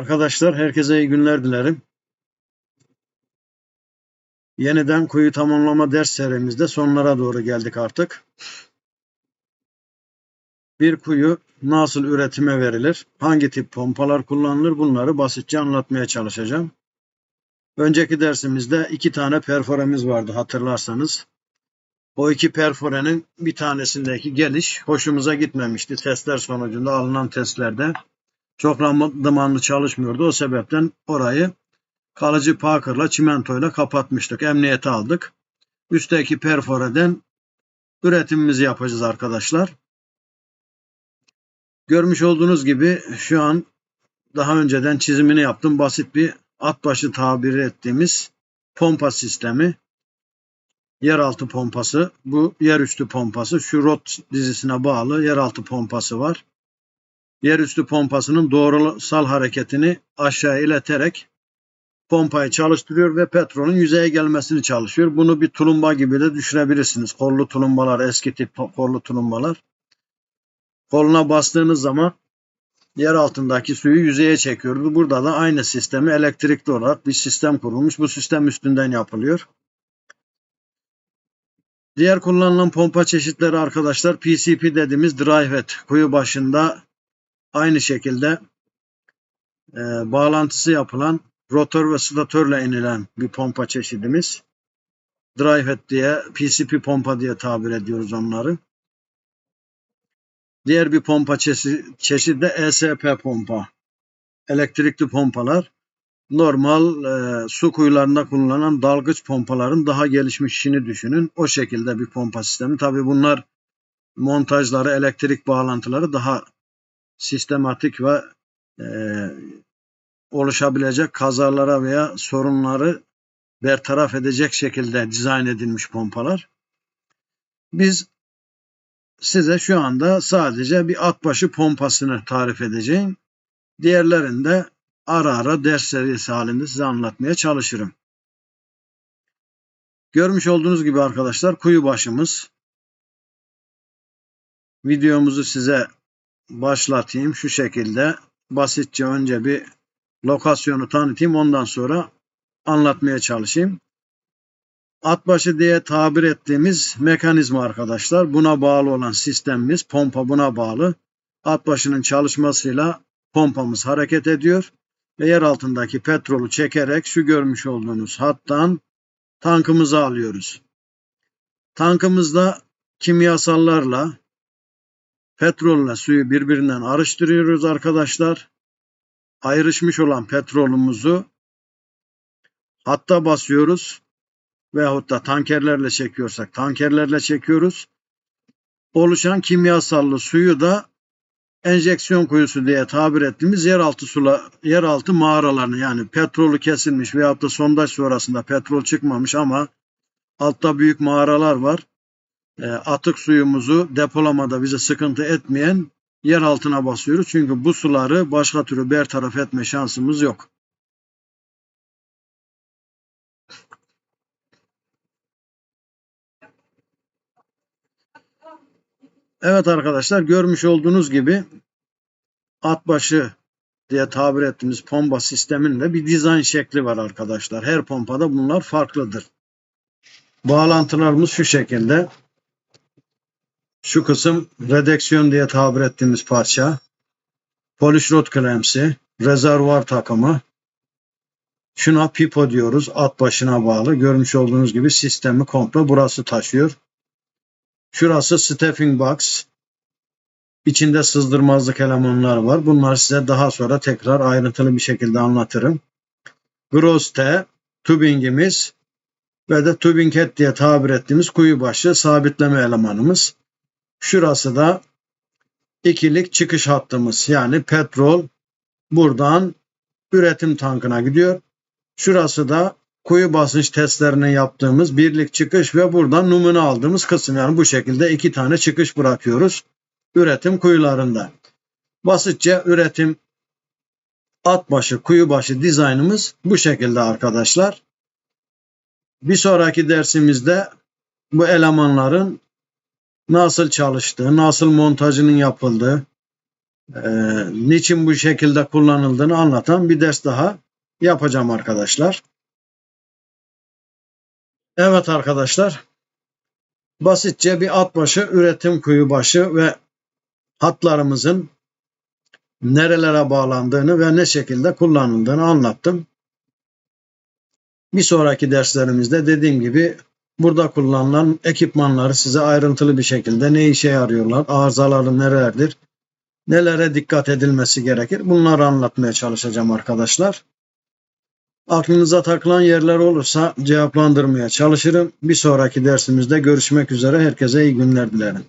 Arkadaşlar herkese iyi günler dilerim. Yeniden kuyu tamamlama ders serimizde sonlara doğru geldik artık. Bir kuyu nasıl üretime verilir? Hangi tip pompalar kullanılır? Bunları basitçe anlatmaya çalışacağım. Önceki dersimizde iki tane perforemiz vardı hatırlarsanız. O iki perforenin bir tanesindeki geliş hoşumuza gitmemişti. Testler sonucunda alınan testlerde çok randımanlı çalışmıyordu. O sebepten orayı kalıcı Parker'la çimentoyla kapatmıştık. Emniyete aldık. Üstteki perforeden üretimimizi yapacağız arkadaşlar. Görmüş olduğunuz gibi şu an daha önceden çizimini yaptım. Basit bir at başı tabiri ettiğimiz pompa sistemi. Yeraltı pompası. Bu yerüstü pompası. Şu rot dizisine bağlı yeraltı pompası var yerüstü pompasının doğrusal hareketini aşağı ileterek pompayı çalıştırıyor ve petrolün yüzeye gelmesini çalışıyor. Bunu bir tulumba gibi de düşünebilirsiniz. Kollu tulumbalar, eski tip kollu tulumbalar. Koluna bastığınız zaman yer altındaki suyu yüzeye çekiyordu. Burada da aynı sistemi elektrikli olarak bir sistem kurulmuş. Bu sistem üstünden yapılıyor. Diğer kullanılan pompa çeşitleri arkadaşlar PCP dediğimiz drivehead kuyu başında Aynı şekilde e, bağlantısı yapılan rotor ve statörle inilen bir pompa çeşidimiz. Drivehead diye, PCP pompa diye tabir ediyoruz onları. Diğer bir pompa çeşidi, çeşidi de ESP pompa. Elektrikli pompalar normal e, su kuyularında kullanılan dalgıç pompaların daha gelişmiş işini düşünün. O şekilde bir pompa sistemi. Tabi bunlar montajları, elektrik bağlantıları daha sistematik ve e, oluşabilecek kazalara veya sorunları bertaraf edecek şekilde dizayn edilmiş pompalar. Biz size şu anda sadece bir at başı pompasını tarif edeceğim. Diğerlerini de ara ara ders serisi halinde size anlatmaya çalışırım. Görmüş olduğunuz gibi arkadaşlar kuyu başımız. Videomuzu size başlatayım şu şekilde. Basitçe önce bir lokasyonu tanıtayım ondan sonra anlatmaya çalışayım. Atbaşı diye tabir ettiğimiz mekanizma arkadaşlar. Buna bağlı olan sistemimiz pompa buna bağlı. Atbaşının çalışmasıyla pompamız hareket ediyor ve yer altındaki petrolü çekerek şu görmüş olduğunuz hattan tankımızı alıyoruz. Tankımızda kimyasallarla Petrolle suyu birbirinden ayrıştırıyoruz arkadaşlar. Ayrışmış olan petrolümüzü hatta basıyoruz veyahut da tankerlerle çekiyorsak tankerlerle çekiyoruz. Oluşan kimyasallı suyu da enjeksiyon kuyusu diye tabir ettiğimiz yeraltı sula, yeraltı mağaralarını yani petrolü kesilmiş veyahut da sondaj sonrasında petrol çıkmamış ama altta büyük mağaralar var. E, atık suyumuzu depolamada bize sıkıntı etmeyen yer altına basıyoruz. Çünkü bu suları başka türlü bertaraf etme şansımız yok. Evet arkadaşlar görmüş olduğunuz gibi atbaşı diye tabir ettiğimiz pompa sisteminde bir dizayn şekli var arkadaşlar. Her pompada bunlar farklıdır. Bağlantılarımız şu şekilde. Şu kısım redeksiyon diye tabir ettiğimiz parça. Polişrot klemsi, rezervuar takımı. Şuna pipo diyoruz. At başına bağlı. Görmüş olduğunuz gibi sistemi komple burası taşıyor. Şurası stuffing box. İçinde sızdırmazlık elemanlar var. Bunlar size daha sonra tekrar ayrıntılı bir şekilde anlatırım. Groste, tubingimiz ve de tubing head diye tabir ettiğimiz kuyu başı sabitleme elemanımız. Şurası da ikilik çıkış hattımız. Yani petrol buradan üretim tankına gidiyor. Şurası da kuyu basınç testlerini yaptığımız birlik çıkış ve buradan numune aldığımız kısım. Yani bu şekilde iki tane çıkış bırakıyoruz üretim kuyularında. Basitçe üretim at başı, kuyu başı dizaynımız bu şekilde arkadaşlar. Bir sonraki dersimizde bu elemanların nasıl çalıştığı, nasıl montajının yapıldığı, e, niçin bu şekilde kullanıldığını anlatan bir ders daha yapacağım arkadaşlar. Evet arkadaşlar. Basitçe bir at başı, üretim kuyu başı ve hatlarımızın nerelere bağlandığını ve ne şekilde kullanıldığını anlattım. Bir sonraki derslerimizde dediğim gibi burada kullanılan ekipmanları size ayrıntılı bir şekilde ne işe yarıyorlar, arızaları nelerdir, nelere dikkat edilmesi gerekir bunları anlatmaya çalışacağım arkadaşlar. Aklınıza takılan yerler olursa cevaplandırmaya çalışırım. Bir sonraki dersimizde görüşmek üzere. Herkese iyi günler dilerim.